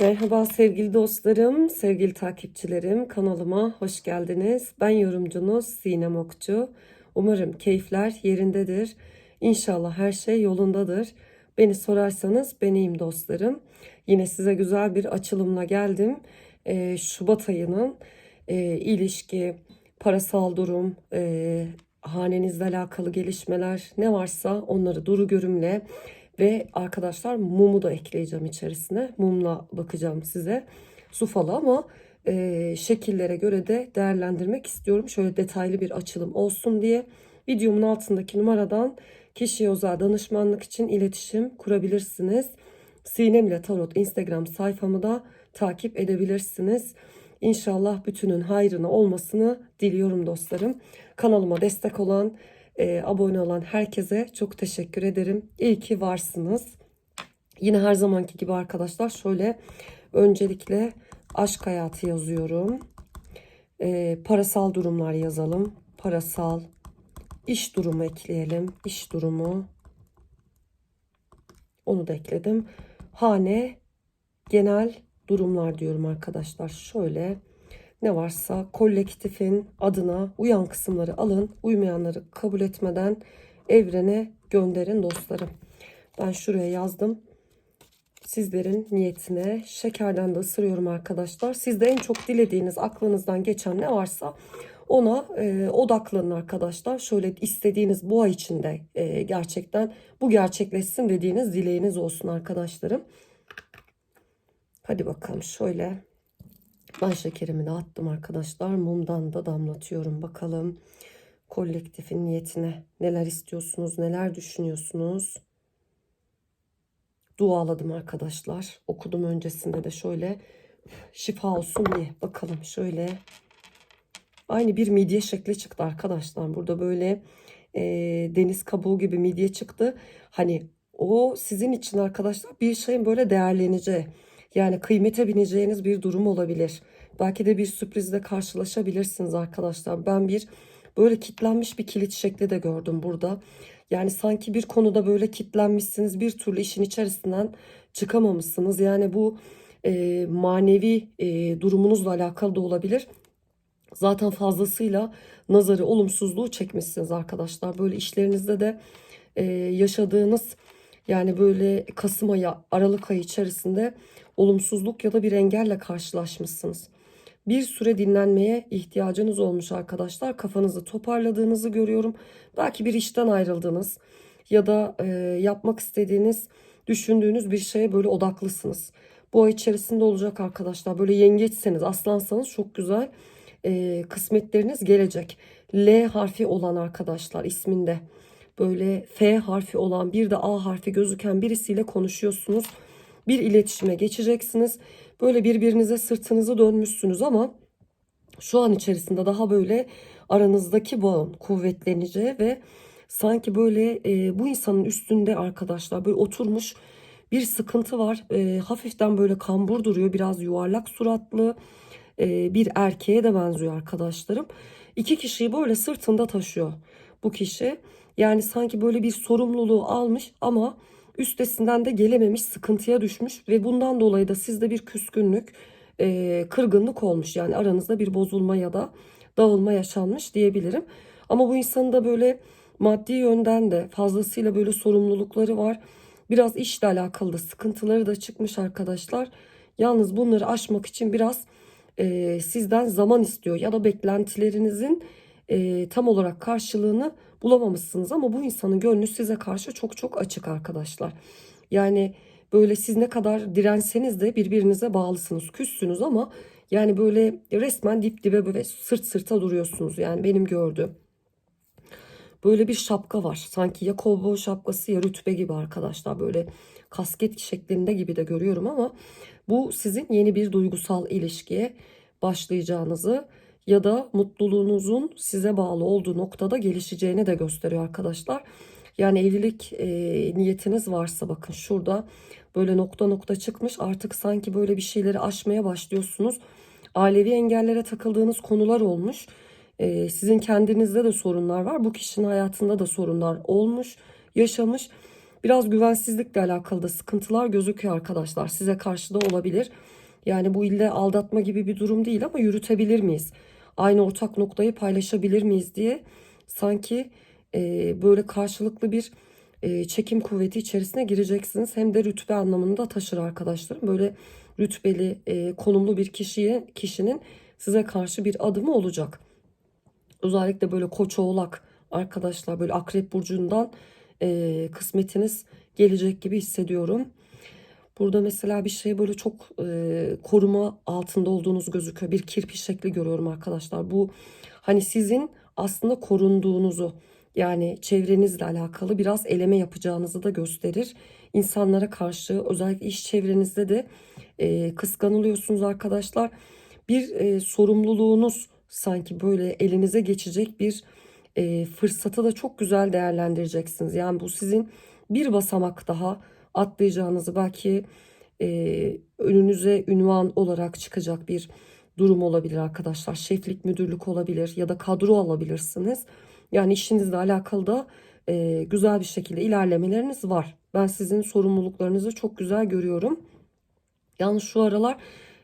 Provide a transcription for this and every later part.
Merhaba sevgili dostlarım, sevgili takipçilerim. Kanalıma hoş geldiniz. Ben yorumcunuz Sinem Okçu. Umarım keyifler yerindedir. İnşallah her şey yolundadır. Beni sorarsanız ben iyiyim dostlarım. Yine size güzel bir açılımla geldim. Ee, Şubat ayının e, ilişki, parasal durum, e, hanenizle alakalı gelişmeler ne varsa onları duru görümle ve arkadaşlar mumu da ekleyeceğim içerisine. Mumla bakacağım size. Su falı ama e, şekillere göre de değerlendirmek istiyorum. Şöyle detaylı bir açılım olsun diye. Videomun altındaki numaradan kişiye özel danışmanlık için iletişim kurabilirsiniz. Sinem ile Tarot Instagram sayfamı da takip edebilirsiniz. İnşallah bütünün hayrına olmasını diliyorum dostlarım. Kanalıma destek olan, e, abone olan herkese çok teşekkür ederim. İyi ki varsınız. Yine her zamanki gibi arkadaşlar şöyle öncelikle aşk hayatı yazıyorum. E, parasal durumlar yazalım. Parasal iş durumu ekleyelim. İş durumu onu da ekledim. Hane genel durumlar diyorum arkadaşlar. Şöyle ne varsa kolektifin adına uyan kısımları alın. Uymayanları kabul etmeden evrene gönderin dostlarım. Ben şuraya yazdım. Sizlerin niyetine şekerden de ısırıyorum arkadaşlar. Sizde en çok dilediğiniz aklınızdan geçen ne varsa ona e, odaklanın arkadaşlar. Şöyle istediğiniz bu ay içinde e, gerçekten bu gerçekleşsin dediğiniz dileğiniz olsun arkadaşlarım. Hadi bakalım şöyle ben şekerimi de attım arkadaşlar. Mumdan da damlatıyorum. Bakalım kolektifin niyetine neler istiyorsunuz, neler düşünüyorsunuz. Dualadım arkadaşlar. Okudum öncesinde de şöyle şifa olsun diye. Bakalım şöyle. Aynı bir midye şekli çıktı arkadaşlar. Burada böyle e, deniz kabuğu gibi midye çıktı. Hani o sizin için arkadaşlar bir şeyin böyle değerleneceği yani kıymete bineceğiniz bir durum olabilir. Belki de bir sürprizle karşılaşabilirsiniz arkadaşlar. Ben bir böyle kitlenmiş bir kilit şekli de gördüm burada. Yani sanki bir konuda böyle kitlenmişsiniz bir türlü işin içerisinden çıkamamışsınız. Yani bu e, manevi e, durumunuzla alakalı da olabilir. Zaten fazlasıyla nazarı olumsuzluğu çekmişsiniz arkadaşlar. Böyle işlerinizde de e, yaşadığınız yani böyle Kasım ayı Aralık ayı içerisinde olumsuzluk ya da bir engelle karşılaşmışsınız. Bir süre dinlenmeye ihtiyacınız olmuş arkadaşlar. Kafanızı toparladığınızı görüyorum. Belki bir işten ayrıldınız ya da e, yapmak istediğiniz, düşündüğünüz bir şeye böyle odaklısınız. Bu ay içerisinde olacak arkadaşlar. Böyle yengeçseniz, aslansanız çok güzel e, kısmetleriniz gelecek. L harfi olan arkadaşlar isminde. Böyle F harfi olan bir de A harfi gözüken birisiyle konuşuyorsunuz bir iletişime geçeceksiniz. Böyle birbirinize sırtınızı dönmüşsünüz ama şu an içerisinde daha böyle aranızdaki bağın kuvvetleneceği ve sanki böyle e, bu insanın üstünde arkadaşlar böyle oturmuş bir sıkıntı var. E, hafiften böyle kambur duruyor. Biraz yuvarlak suratlı e, bir erkeğe de benziyor arkadaşlarım. İki kişiyi böyle sırtında taşıyor bu kişi. Yani sanki böyle bir sorumluluğu almış ama üstesinden de gelememiş, sıkıntıya düşmüş ve bundan dolayı da sizde bir küskünlük, e, kırgınlık olmuş. Yani aranızda bir bozulma ya da dağılma yaşanmış diyebilirim. Ama bu insanın da böyle maddi yönden de fazlasıyla böyle sorumlulukları var. Biraz işle alakalı da sıkıntıları da çıkmış arkadaşlar. Yalnız bunları aşmak için biraz e, sizden zaman istiyor ya da beklentilerinizin e, tam olarak karşılığını bulamamışsınız ama bu insanın gönlü size karşı çok çok açık arkadaşlar. Yani böyle siz ne kadar direnseniz de birbirinize bağlısınız, küssünüz ama yani böyle resmen dip dibe böyle sırt sırta duruyorsunuz. Yani benim gördüğüm. Böyle bir şapka var. Sanki ya kovboy şapkası ya rütbe gibi arkadaşlar. Böyle kasket şeklinde gibi de görüyorum ama bu sizin yeni bir duygusal ilişkiye başlayacağınızı ya da mutluluğunuzun size bağlı olduğu noktada gelişeceğini de gösteriyor arkadaşlar. Yani evlilik e, niyetiniz varsa bakın şurada böyle nokta nokta çıkmış artık sanki böyle bir şeyleri aşmaya başlıyorsunuz. Ailevi engellere takıldığınız konular olmuş. E, sizin kendinizde de sorunlar var. Bu kişinin hayatında da sorunlar olmuş, yaşamış. Biraz güvensizlikle alakalı da sıkıntılar gözüküyor arkadaşlar. Size karşı da olabilir. Yani bu ille aldatma gibi bir durum değil ama yürütebilir miyiz? Aynı ortak noktayı paylaşabilir miyiz diye sanki e, böyle karşılıklı bir e, çekim kuvveti içerisine gireceksiniz. Hem de rütbe anlamında taşır arkadaşlarım. Böyle rütbeli, e, konumlu bir kişiye kişinin size karşı bir adımı olacak. Özellikle böyle koç oğlak arkadaşlar böyle akrep burcundan e, kısmetiniz gelecek gibi hissediyorum. Burada mesela bir şey böyle çok e, koruma altında olduğunuz gözüküyor. Bir kirpi şekli görüyorum arkadaşlar. Bu hani sizin aslında korunduğunuzu yani çevrenizle alakalı biraz eleme yapacağınızı da gösterir. İnsanlara karşı özellikle iş çevrenizde de e, kıskanılıyorsunuz arkadaşlar. Bir e, sorumluluğunuz sanki böyle elinize geçecek bir e, fırsatı da çok güzel değerlendireceksiniz. Yani bu sizin bir basamak daha atlayacağınızı belki e, önünüze ünvan olarak çıkacak bir durum olabilir arkadaşlar. Şeflik, müdürlük olabilir ya da kadro alabilirsiniz. Yani işinizle alakalı da e, güzel bir şekilde ilerlemeleriniz var. Ben sizin sorumluluklarınızı çok güzel görüyorum. Yalnız şu aralar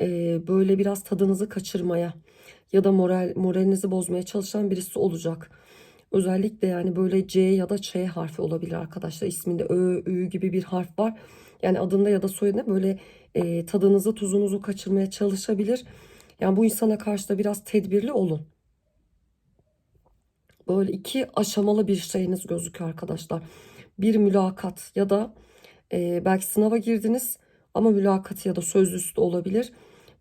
e, böyle biraz tadınızı kaçırmaya ya da moral moralinizi bozmaya çalışan birisi olacak. Özellikle yani böyle C ya da Ç harfi olabilir arkadaşlar. İsminde Ö, Ü gibi bir harf var. Yani adında ya da soyadında böyle e, tadınızı tuzunuzu kaçırmaya çalışabilir. Yani bu insana karşı da biraz tedbirli olun. Böyle iki aşamalı bir şeyiniz gözüküyor arkadaşlar. Bir mülakat ya da e, belki sınava girdiniz ama mülakatı ya da sözlüsü de olabilir.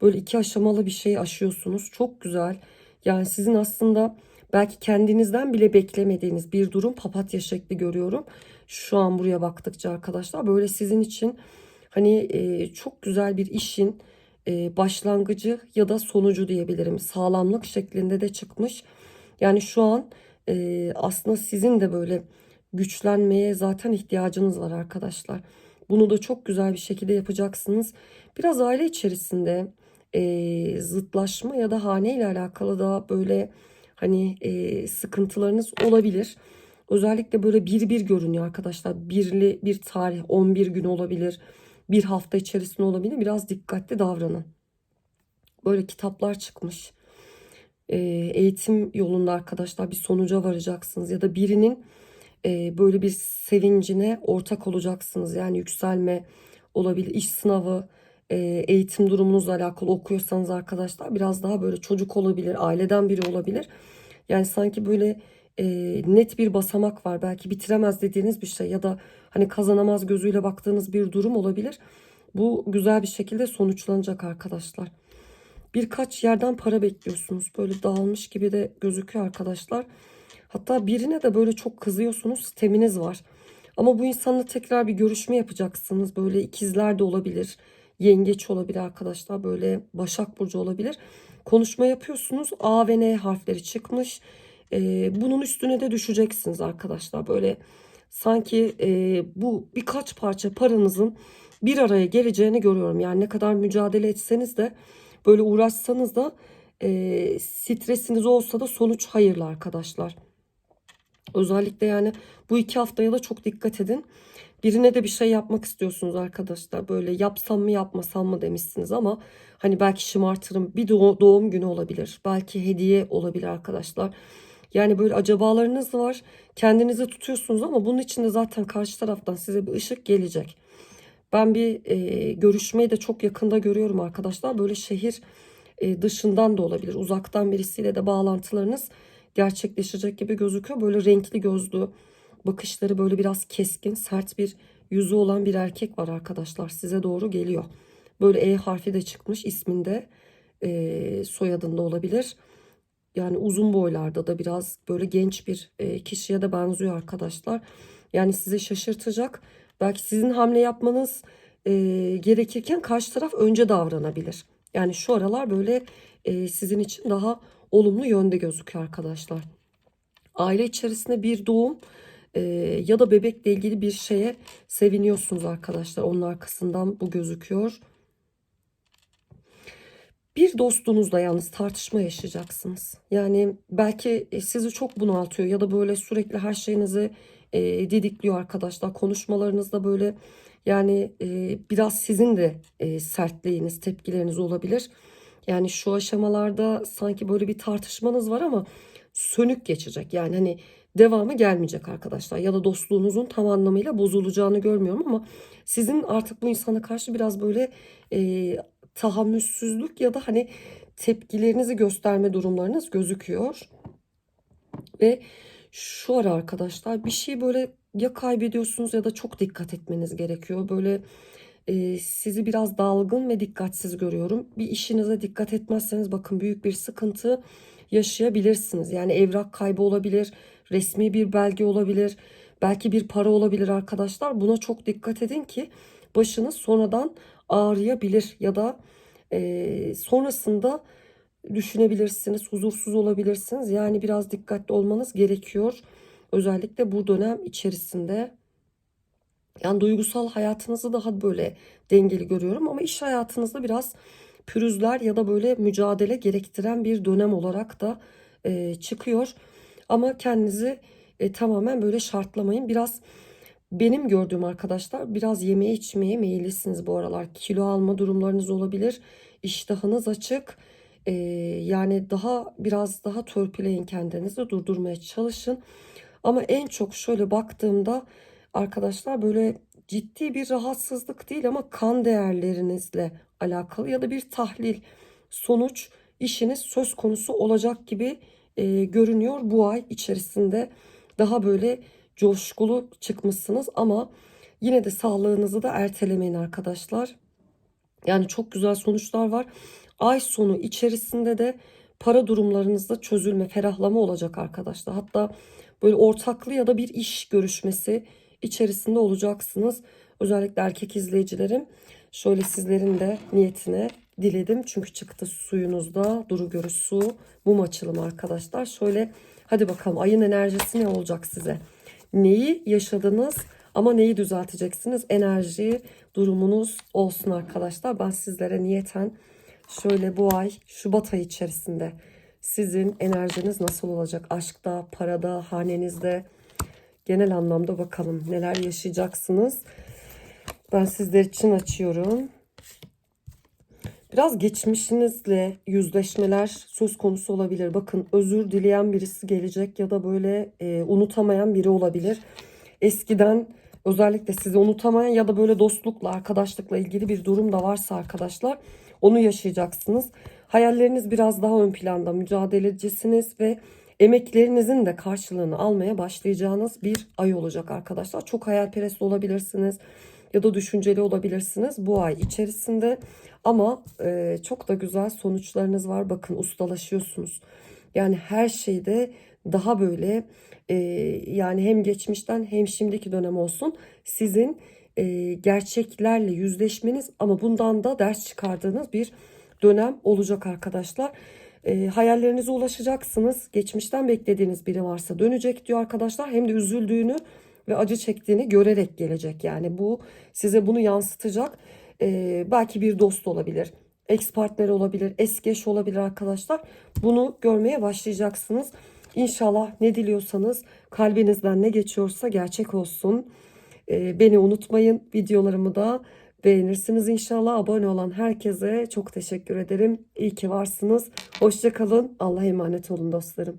Böyle iki aşamalı bir şey aşıyorsunuz. Çok güzel. Yani sizin aslında belki kendinizden bile beklemediğiniz bir durum papatya şekli görüyorum. Şu an buraya baktıkça arkadaşlar böyle sizin için hani e, çok güzel bir işin e, başlangıcı ya da sonucu diyebilirim. Sağlamlık şeklinde de çıkmış. Yani şu an e, aslında sizin de böyle güçlenmeye zaten ihtiyacınız var arkadaşlar. Bunu da çok güzel bir şekilde yapacaksınız. Biraz aile içerisinde e, zıtlaşma ya da hane ile alakalı da böyle hani e, sıkıntılarınız olabilir. Özellikle böyle bir bir görünüyor arkadaşlar. Birli bir tarih 11 gün olabilir. Bir hafta içerisinde olabilir. Biraz dikkatli davranın. Böyle kitaplar çıkmış. E, eğitim yolunda arkadaşlar bir sonuca varacaksınız. Ya da birinin e, böyle bir sevincine ortak olacaksınız. Yani yükselme olabilir. iş sınavı, e, eğitim durumunuzla alakalı okuyorsanız arkadaşlar biraz daha böyle çocuk olabilir, aileden biri olabilir. Yani sanki böyle e, net bir basamak var. Belki bitiremez dediğiniz bir şey ya da hani kazanamaz gözüyle baktığınız bir durum olabilir. Bu güzel bir şekilde sonuçlanacak arkadaşlar. Birkaç yerden para bekliyorsunuz. Böyle dağılmış gibi de gözüküyor arkadaşlar. Hatta birine de böyle çok kızıyorsunuz. Sisteminiz var. Ama bu insanla tekrar bir görüşme yapacaksınız. Böyle ikizler de olabilir. Yengeç olabilir arkadaşlar. Böyle Başak Burcu olabilir. Konuşma yapıyorsunuz. A ve N harfleri çıkmış. Ee, bunun üstüne de düşeceksiniz arkadaşlar. Böyle sanki e, bu birkaç parça paranızın bir araya geleceğini görüyorum. Yani ne kadar mücadele etseniz de böyle uğraşsanız da e, stresiniz olsa da sonuç hayırlı arkadaşlar. Özellikle yani bu iki haftaya da çok dikkat edin. Birine de bir şey yapmak istiyorsunuz arkadaşlar. Böyle yapsam mı yapmasam mı demişsiniz ama hani belki şımartırım. Bir doğum günü olabilir. Belki hediye olabilir arkadaşlar. Yani böyle acabalarınız var. Kendinizi tutuyorsunuz ama bunun için de zaten karşı taraftan size bir ışık gelecek. Ben bir e, görüşmeyi de çok yakında görüyorum arkadaşlar. Böyle şehir e, dışından da olabilir. Uzaktan birisiyle de bağlantılarınız gerçekleşecek gibi gözüküyor. Böyle renkli gözlü, bakışları böyle biraz keskin, sert bir yüzü olan bir erkek var arkadaşlar. Size doğru geliyor. Böyle E harfi de çıkmış isminde, e, soyadında olabilir. Yani uzun boylarda da biraz böyle genç bir e, kişiye de benziyor arkadaşlar. Yani sizi şaşırtacak. Belki sizin hamle yapmanız e, gerekirken karşı taraf önce davranabilir. Yani şu aralar böyle e, sizin için daha olumlu yönde gözüküyor arkadaşlar. Aile içerisinde bir doğum e, ya da bebekle ilgili bir şeye seviniyorsunuz arkadaşlar. Onun arkasından bu gözüküyor. Bir dostunuzla yalnız tartışma yaşayacaksınız. Yani belki sizi çok bunaltıyor ya da böyle sürekli her şeyinizi e, didikliyor arkadaşlar. Konuşmalarınızda böyle yani e, biraz sizin de e, sertliğiniz, tepkileriniz olabilir. Yani şu aşamalarda sanki böyle bir tartışmanız var ama sönük geçecek. Yani hani devamı gelmeyecek arkadaşlar. Ya da dostluğunuzun tam anlamıyla bozulacağını görmüyorum ama sizin artık bu insana karşı biraz böyle e, tahammülsüzlük ya da hani tepkilerinizi gösterme durumlarınız gözüküyor. Ve şu ara arkadaşlar bir şey böyle ya kaybediyorsunuz ya da çok dikkat etmeniz gerekiyor. Böyle e, sizi biraz dalgın ve dikkatsiz görüyorum. Bir işinize dikkat etmezseniz bakın büyük bir sıkıntı yaşayabilirsiniz. Yani evrak kaybı olabilir, resmi bir belge olabilir, belki bir para olabilir arkadaşlar. Buna çok dikkat edin ki başınız sonradan ağrıyabilir ya da e, sonrasında düşünebilirsiniz, huzursuz olabilirsiniz. Yani biraz dikkatli olmanız gerekiyor. Özellikle bu dönem içerisinde. Yani duygusal hayatınızı daha böyle dengeli görüyorum ama iş hayatınızda biraz pürüzler ya da böyle mücadele gerektiren bir dönem olarak da e, çıkıyor. Ama kendinizi e, tamamen böyle şartlamayın. Biraz benim gördüğüm arkadaşlar biraz yemeye içmeye meyillisiniz bu aralar. Kilo alma durumlarınız olabilir. İştahınız açık. Ee, yani daha biraz daha törpüleyin kendinizi durdurmaya çalışın. Ama en çok şöyle baktığımda arkadaşlar böyle ciddi bir rahatsızlık değil ama kan değerlerinizle alakalı ya da bir tahlil sonuç işiniz söz konusu olacak gibi e, görünüyor bu ay içerisinde. Daha böyle coşkulu çıkmışsınız ama yine de sağlığınızı da ertelemeyin arkadaşlar. Yani çok güzel sonuçlar var. Ay sonu içerisinde de para durumlarınızda çözülme, ferahlama olacak arkadaşlar. Hatta böyle ortaklı ya da bir iş görüşmesi içerisinde olacaksınız. Özellikle erkek izleyicilerim. Şöyle sizlerin de niyetine diledim. Çünkü çıktı suyunuzda duru görü su mum açılımı arkadaşlar. Şöyle hadi bakalım ayın enerjisi ne olacak size? Neyi yaşadınız ama neyi düzelteceksiniz? Enerji durumunuz olsun arkadaşlar. Ben sizlere niyeten şöyle bu ay Şubat ayı içerisinde sizin enerjiniz nasıl olacak? Aşkta, parada, hanenizde genel anlamda bakalım neler yaşayacaksınız. Ben sizler için açıyorum. Biraz geçmişinizle yüzleşmeler söz konusu olabilir. Bakın özür dileyen birisi gelecek ya da böyle e, unutamayan biri olabilir. Eskiden özellikle sizi unutamayan ya da böyle dostlukla, arkadaşlıkla ilgili bir durum da varsa arkadaşlar onu yaşayacaksınız. Hayalleriniz biraz daha ön planda, mücadelecisiniz ve emeklerinizin de karşılığını almaya başlayacağınız bir ay olacak arkadaşlar. Çok hayalperest olabilirsiniz ya da düşünceli olabilirsiniz bu ay içerisinde. Ama e, çok da güzel sonuçlarınız var. Bakın ustalaşıyorsunuz. Yani her şeyde daha böyle e, yani hem geçmişten hem şimdiki dönem olsun sizin e, gerçeklerle yüzleşmeniz ama bundan da ders çıkardığınız bir dönem olacak arkadaşlar. E, hayallerinize ulaşacaksınız. Geçmişten beklediğiniz biri varsa dönecek diyor arkadaşlar. Hem de üzüldüğünü ve acı çektiğini görerek gelecek. Yani bu size bunu yansıtacak. E, belki bir dost olabilir. Ex partner olabilir, eski eş olabilir arkadaşlar. Bunu görmeye başlayacaksınız. İnşallah ne diliyorsanız kalbinizden ne geçiyorsa gerçek olsun. E, beni unutmayın. Videolarımı da beğenirsiniz inşallah. Abone olan herkese çok teşekkür ederim. İyi ki varsınız. Hoşçakalın. Allah'a emanet olun dostlarım.